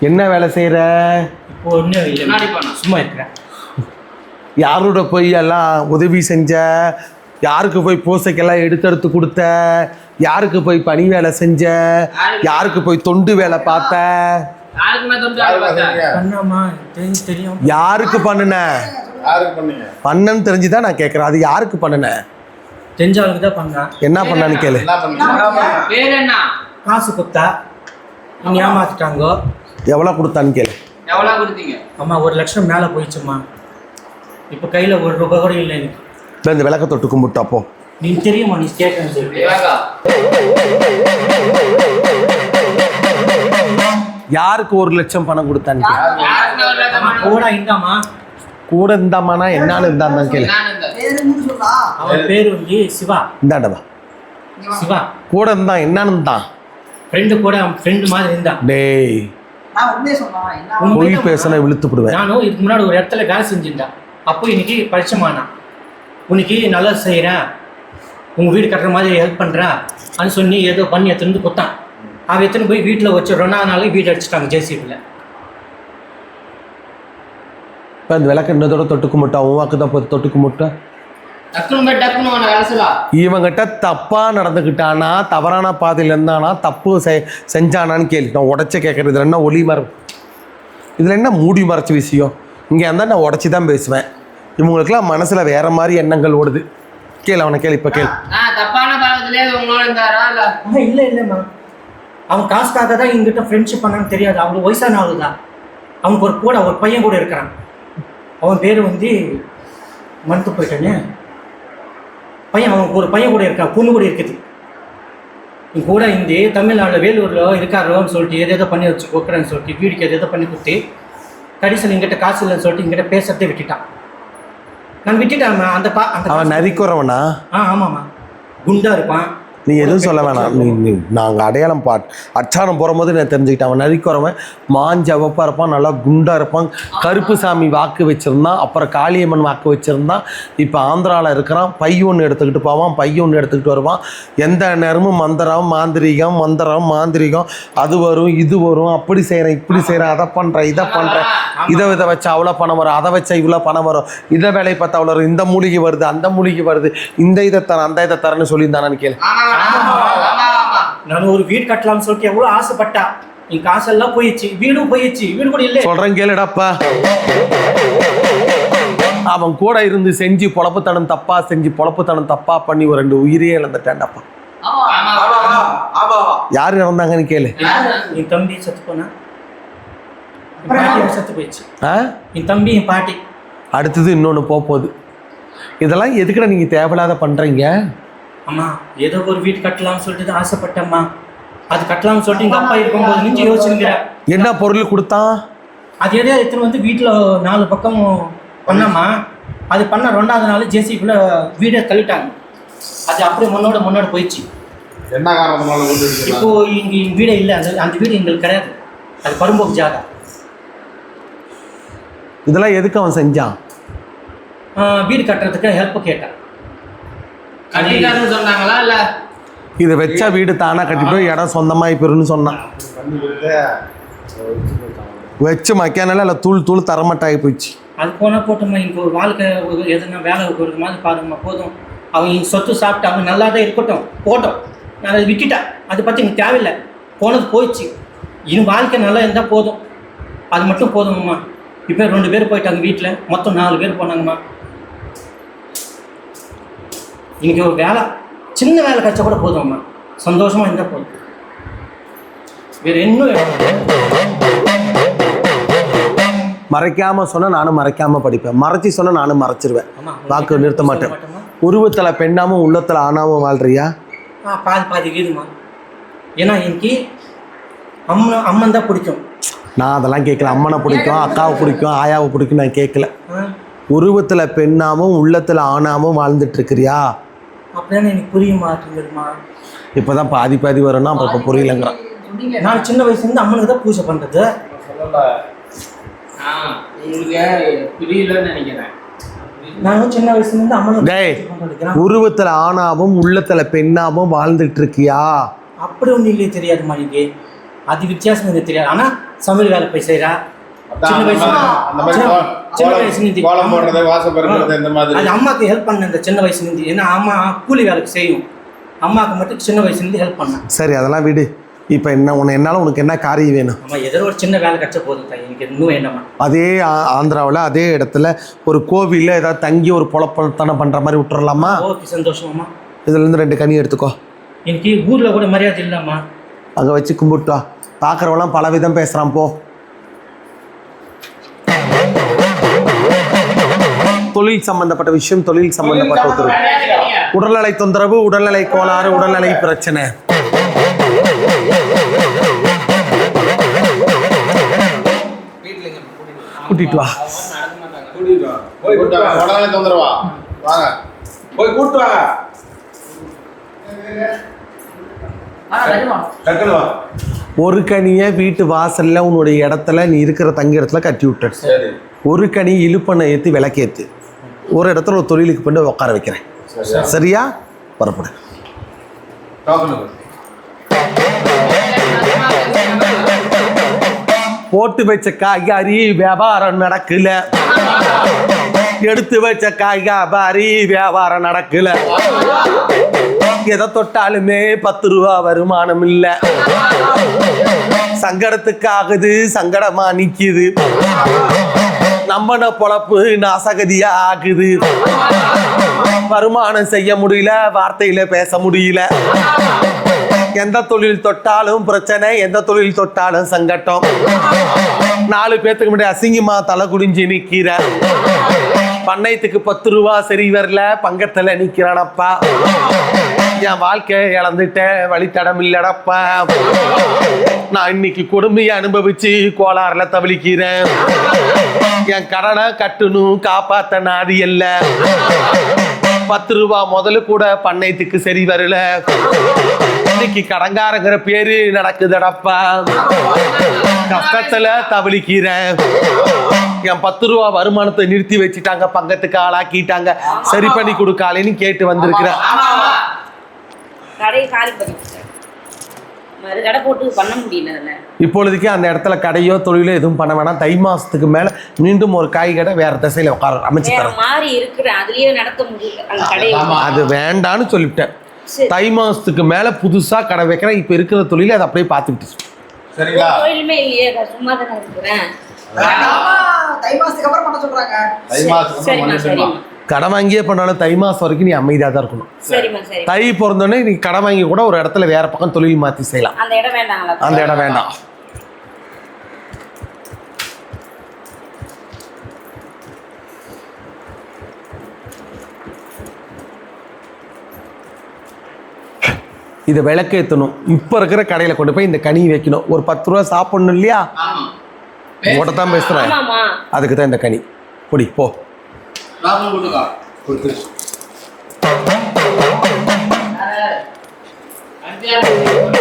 என்ன வேலை செய்கிற. சும்மா இருக்கிறேன். யாரோட போய் எல்லாம் உதவி செஞ்ச? யாருக்கு போய் பூசைக்கெல்லாம் எடுத்தெடுத்து கொடுத்த? யாருக்கு போய் பணி வேலை செஞ்ச? யாருக்கு? போய் தொண்டு வேலை பார்த்த? யாருக்குமே தொண்டு வேலை பார்த்தா? பண்ணாமா? தெரிஞ்சு தெரியும். யாருக்கு பண்ணுன? யாருக்கு பண்ணீங்க? பண்ணன்னு தெரிஞ்சுதான் நான் கேட்குறேன் அது யாருக்கு பண்ணுன? தெரிஞ்ச ஆளுக்கு தான் பண்ணேன் என்ன பண்ணான்னு கேளு. காசு கொடுத்தா. ஏமாத்திட்டாங்கோ? எவ்வளோ கொடுத்தான்னு கேளு. எவ்வளவு கொடுத்தீங்க? அம்மா ஒரு லட்சம் மேலே போயிடுச்சும்மா. இப்போ கையில் ஒரு ரூபாய் கூட இல்லை எனக்கு. இல்லை இந்த விளக்க தொட்டு கும்பிட்டு அப்போ நீ தெரியுமா நீ கேட்கணும் யாருக்கு ஒரு லட்சம் பணம் கொடுத்தான்னு கேளு. கூட இந்தாம்மா. கூட இருந்தாமானா என்னன்னு இருந்தான்னு கேளு. அவன் பேர் வந்து சிவா. இந்தாண்டவா சிவா. கூட இருந்தான் என்னன்னு இருந்தான் ஃப்ரெண்டு கூட அவன் ஃப்ரெண்டு மாதிரி இருந்தான். டேய். நான் உண்மையை சொன்னேன் என்ன உண்மைதான் பொய் பேசின இழுத்து விடுவேன். நானும் இதுக்கு முன்னாடி ஒரு இடத்துல வேலை செஞ்சிருந்தேன் அப்போ இன்னைக்கு பரிச்சயமானா. உனக்கு நல்லா செய்கிறேன் உங்கள் வீடு கட்டுற மாதிரி ஹெல்ப் பண்ணுறேன் அப்படின்னு சொல்லி ஏதோ பண்ணி எடுத்துன்னு வந்து கொடுத்தான். அவன் எடுத்துன்னு போய் வீட்டில் வச்சு ரெண்டாவது நாள் வீடு அடிச்சிட்டாங்க ஜேசிபியில். இப்போ இந்த விளக்கு இன்னதோட தொட்டு கும்பிட்டா உன் வாக்கு தான் போய் தொட்டு இவங்கிட்ட தப்பா நடந்துக்கிட்டானா தவறான பாதையில் இருந்தானா தப்பு செஞ்சானான்னு கேள்வி நான் உடச்ச கேட்கறது இதில் என்ன ஒளி மர இதில் என்ன மூடி மறைச்ச விஷயம்? இங்கே இருந்தால் நான் உடச்சி தான் பேசுவேன். இவங்களுக்குலாம் மனசில் வேற மாதிரி எண்ணங்கள் ஓடுது. கேளு அவனை கேளு இப்போ கேளு. தப்பான உங்களோட இருந்தாரா இல்ல? இல்லைம்மா. அவன் காசுக்காக தான் எங்கிட்ட ஃப்ரெண்ட்ஷிப் பண்ணான்னு தெரியாது. அவனுக்கு வயசான ஆளு தான் அவனுக்கு ஒரு கூட ஒரு பையன் கூட இருக்கிறான். அவன் பேர் வந்து மறுத்து போயிட்டானே. பையன் அவனுக்கு ஒரு பையன் கூட இருக்கான் பொண்ணு கூட இருக்குது. இங்க கூட இந்த தமிழ்நாட்டில் வேலூரில் இருக்காரோன்னு சொல்லிட்டு எது எதோ பண்ணி வச்சு கொடுக்குறேன்னு சொல்லிட்டு வீடுக்கு எது எதோ பண்ணி கொடுத்து கடைசியில் எங்கிட்ட காசு இல்லைன்னு சொல்லிட்டு எங்கிட்ட பேசுறதே விட்டுட்டான். நான் விட்டுட்டேன் அந்த பா அந்த அவன் நரிக்குறவனா? ஆ ஆமாம்மா. குண்டா இருப்பான். நீ எதுவும் சொல்ல வேணாம். நீ நீ நாங்கள் அடையாளம் பாட் அச்சாரம் போகும்போது நான் தெரிஞ்சுக்கிட்டேன். அவன் நரிக்குறவன் மாஞ்சவப்பாக இருப்பான் நல்லா குண்டாக இருப்பான். கருப்பு சாமி வாக்கு வச்சுருந்தான் அப்புறம் காளியம்மன் வாக்கு வச்சுருந்தான் இப்போ ஆந்திராவில் இருக்கிறான். பை ஒன்று எடுத்துக்கிட்டு போவான் பை ஒன்று எடுத்துக்கிட்டு வருவான். எந்த நேரமும் மந்திரம் மாந்திரிகம் மந்திரம் மாந்திரிகம் அது வரும் இது வரும் அப்படி செய்கிறேன் இப்படி செய்கிறேன் அதை பண்ணுறேன் இதை பண்ணுறேன் இதை இதை வச்சு அவ்வளோ பணம் வரும் அதை வச்சா இவ்வளோ பணம் வரும். இதை வேலையை பார்த்தா அவ்வளோ வரும். இந்த மூலிகை வருது அந்த மூலிகை வருது. இந்த இதை தரேன் அந்த இதை தரேன்னு சொல்லியிருந்தானு கேளு. நான் ஒரு வீடு கட்டலாம்னு சொல்லிட்டு எவ்வளோ ஆசைப்பட்டா. என் காசெல்லாம் போயிடுச்சு வீடும் போயிடுச்சு வீடு கூட இல்லை. சொல்றேன் கேளுடாப்பா. அவன் கூட இருந்து செஞ்சு பொழப்புத்தனம் தப்பா செஞ்சு பொழப்புத்தனம் தப்பா பண்ணி ஒரு ரெண்டு உயிரையே இழந்துட்டேன்டாப்பா. ஆமா யார் இறந்தாங்கன்னு கேளு. என் தம்பி செத்து போனா? செத்து போயிடுச்சு. ஆ? என் தம்பி என் பாட்டி. அடுத்தது இன்னொன்று போக போகுது. இதெல்லாம் எதுக்குடா நீங்கள் தேவையில்லாத பண்ணுறீங்க அம்மா ஏதோ ஒரு வீடு கட்டலாம்னு சொல்லிட்டு தான் ஆசைப்பட்டேம்மா. அது கட்டலாம்னு சொல்லிட்டு எங்கள் அப்பா இருக்கும்போது நெஞ்சு யோசிச்சுங்கிற. என்ன பொருள் கொடுத்தான்? அது எதையா எடுத்துன்னு வந்து வீட்டில் நாலு பக்கம் பண்ணாமா அது பண்ண ரெண்டாவது நாள் ஜேசிபியில் வீடை தள்ளிட்டாங்க. அது அப்படியே முன்னோட முன்னோட போயிடுச்சு. என்ன காரணத்தினால இப்போ இங்கே வீடே இல்லை. அந்த அந்த வீடு எங்களுக்கு கிடையாது. அது பரும்போக்கு ஜாதா. இதெல்லாம் எதுக்கு அவன் செஞ்சான்? வீடு கட்டுறதுக்கு ஹெல்ப் கேட்டேன். கட்டிக்காரன்னு சொன்னாங்களா இல்ல? இதை வச்சா வீடு தானா கட்டிட்டு இடம் சொந்தமாகி போயிருன்னு சொன்னான் வச்சு மக்கானால இல்லை தூள் தூள் தரமட்டாகி போயிடுச்சு. அது போனால் போட்டோம்மா இங்கே ஒரு வாழ்க்கை எதுனா வேலை ஒரு மாதிரி பாருங்கம்மா போதும். அவன் இங்க சொத்து சாப்பிட்டு அவன் நல்லா தான் இருக்கட்டும் போட்டோம். நான் அதை விட்டுட்டேன். அதை பற்றி எனக்கு தேவையில்லை. போனது போயிடுச்சு. இன்னும் வாழ்க்கை நல்லா இருந்தால் போதும். அது மட்டும் போதுங்கம்மா இப்போ ரெண்டு பேர் போயிட்டாங்க வீட்டில் மொத்தம் நாலு பேர் போனாங்கம்மா. இன்னைக்கு ஒரு வேலை சின்ன வேலை கிடைச்சா கூட போதும்மா சந்தோஷமாக இருந்தால் போதும். வேறு இன்னும் மறைக்காம சொன்னா நானும் மறைக்காம படிப்பேன். மறைச்சி சொன்னா நானும் மறைச்சிருவேன். வாக்கு நிறுத்த மாட்டேன்? உருவத்துல பெண்ணாம உள்ளத்துல ஆணாம வாழ்றியா? பாதி பாதி வீதுமா ஏன்னா எனக்கு அம்மன் அம்மன் தான் பிடிக்கும். நான் அதெல்லாம் கேட்கல. அம்மனை பிடிக்கும் அக்காவை பிடிக்கும் ஆயாவை பிடிக்கும் நான் கேட்கல. உருவத்துல பெண்ணாமும் உள்ளத்துல ஆணாமும் வாழ்ந்துட்டு இருக்கிறியா? அப்படின்னா எனக்கு புரிய மாட்டேங்குதுமா இப்பதான் பாதி பாதி வரும்னா அப்புறம் இப்போ புரியலங்கிறான் நான் சின்ன வயசுலேருந்து அம்மனுக்கு தான் பூஜை பண்ணுறது நானும் சின்ன வயசுலேருந்து அம்மனுக்கு உருவத்துல ஆணாவும் உள்ளத்துல பெண்ணாவும் வாழ்ந்துட்டு இருக்கியா அப்படி ஒன்றும் இல்லையே தெரியாதுமா நீங்க அது வித்தியாசம் எனக்கு தெரியாது. ஆனா சமையல் வேலை போய் அதான் சின்ன கோ- சின்ன கோலம் போடுறது வாசல் பெருக்கிறது இந்த மாதிரி. அது அம்மாக்கு ஹெல்ப் பண்ண இந்த சின்ன வயசுல இருந்து ஏன்னா அம்மா கூலி வேலைக்கு செய்யும். அம்மாவுக்கு மட்டும் சின்ன வயசுல இருந்து ஹெல்ப் பண்ணேன். சரி அதெல்லாம் விடு. இப்போ என்ன உன்னை என்னால் உனக்கு என்ன காரியம் வேணும்? அம்மா ஏதோ ஒரு சின்ன வேலை கிடைச்ச போதும் எனக்கு இன்னும் என்னம்மா அதே ஆந்திராவில் அதே இடத்துல ஒரு கோவிலில் ஏதாவது தங்கி ஒரு பொழப்பத்தனம் பண்ணுற மாதிரி விட்டுறலாமா? ஓகே சந்தோஷமாம்மா இதுலேருந்து ரெண்டு கனி எடுத்துக்கோ. எனக்கு ஊர்ல கூட மரியாதை இல்லைம்மா அங்கே வச்சு கும்பிட்டு வா. பார்க்குறவெல்லாம் பல விதம் பேசுகிறான் போ. தொழில் சம்பந்தப்பட்ட விஷயம் தொழில் சம்பந்தப்பட்ட ஒருத்தர் உடல்நலை தொந்தரவு உடல்நலை கோளாறு உடல்நலை பிரச்சனை. கூட்டிட்டு வா. தொந்தரவா? வாங்க. போய் கூட்டு வாங்க ஒரு கனியை வீட்டு வாசல்ல உன்னுடைய இடத்துல நீ இருக்கிற தங்கி இடத்துல கட்டி விட்டு சரி. ஒரு கனி இழுப்பண்ணை ஏற்றி விளக்கேத்து. ஒரு இடத்துல ஒரு தொழிலுக்கு பண்ணி உட்கார வைக்கிறேன். சரியா? புறப்படு. போட்டு வச்ச காய்கறி வியாபாரம் நடக்கல. எடுத்து வச்ச காய்கறி வியாபாரம் நடக்கல. எதை தொட்டாலுமே பத்து ரூபா வருமானம் இல்ல. சங்கடத்துக்கு ஆகுது சங்கடமா நிக்குது. நம்மன பொழப்பு நாசகதியா ஆகுது. வருமானம் செய்ய முடியல வார்த்தையில பேச முடியல. எந்த தொழில் தொட்டாலும் பிரச்சனை எந்த தொழில் தொட்டாலும் சங்கட்டம். நாலு பேத்துக்கு முன்னாடி அசிங்கமா தலை குடிஞ்சு நிக்கிற. பண்ணையத்துக்கு பத்து ரூபா சரி வரல பங்கத்துல நிக்கிறானப்பா. என் வாழ்க்கை இழந்துட்டேன் வழித்தடம் இல்லடப்பா. நான் இன்னைக்கு கொடுமையை அனுபவிச்சு கோளாறுல தவிழிக்கிறேன் என் கடனை கட்டணும் காப்பாத்த நாடு இல்ல. பத்து ரூபா முதல்ல கூட பண்ணையத்துக்கு சரி வரல. இன்னைக்கு கடங்காரங்கிற பேரு நடக்குதடப்பா. கஷ்டத்துல தவளிக்கிறேன் என் பத்து ரூபா வருமானத்தை நிறுத்தி வச்சுட்டாங்க பங்கத்துக்கு ஆளாக்கிட்டாங்க. சரி பண்ணி கொடுக்காலேன்னு கேட்டு வந்திருக்கிறேன் கடையை காலி பண்ணிட்டேன் மறு கடை போட்டு பண்ண முடியல இப்பொழுதுக்கு அந்த இடத்துல கடையோ தொழிலோ எதுவும் பண்ண வேணாம். தை மாசத்துக்கு மேல மீண்டும் ஒரு காய் கடை வேற திசையில உட்கார அமைச்சு தரேன். மாதிரி இருக்கிறேன். அதுலயே நடத்த முடியல. அந்த கடையை. ஆமா. அது வேண்டான்னு சொல்லிவிட்டேன். தை மாசத்துக்கு மேல புதுசா கடை வைக்கிறேன். இப்ப இருக்கிற தொழிலை அதை அப்படியே பார்த்துக்கிட்டு சரிங்களா? ஒரு தொழிலுமே இல்லையே. நான் சும்மா தானே இருக்கிறேன். ஆமா, தை மாசத்துக்கு அப்புறம் பண்ண சொல்றாங்க. தை கடை வாங்கியே பண்ணாலும் தை மாசம் வரைக்கும் நீ அமைதியாக தான் இருக்கணும். தை பிறந்தோடனே நீ கடை வாங்கி கூட ஒரு இடத்துல வேற பக்கம் தொழில் மாற்றி செய்யலாம். அந்த இடம் வேண்டாங்களா? அந்த இடம் வேண்டாம். இதை விளக்கேற்றணும் இப்போ இருக்கிற கடையில் கொண்டு போய் இந்த கனி வைக்கணும். ஒரு பத்து ரூபா சாப்பிடணும் இல்லையா? உங்கள்கிட்ட தான் பேசுகிறேன் அதுக்கு தான் இந்த கனி. பொடி போ. லாபம் கொடுக்கா கொடுத்து அஞ்சாயிரம்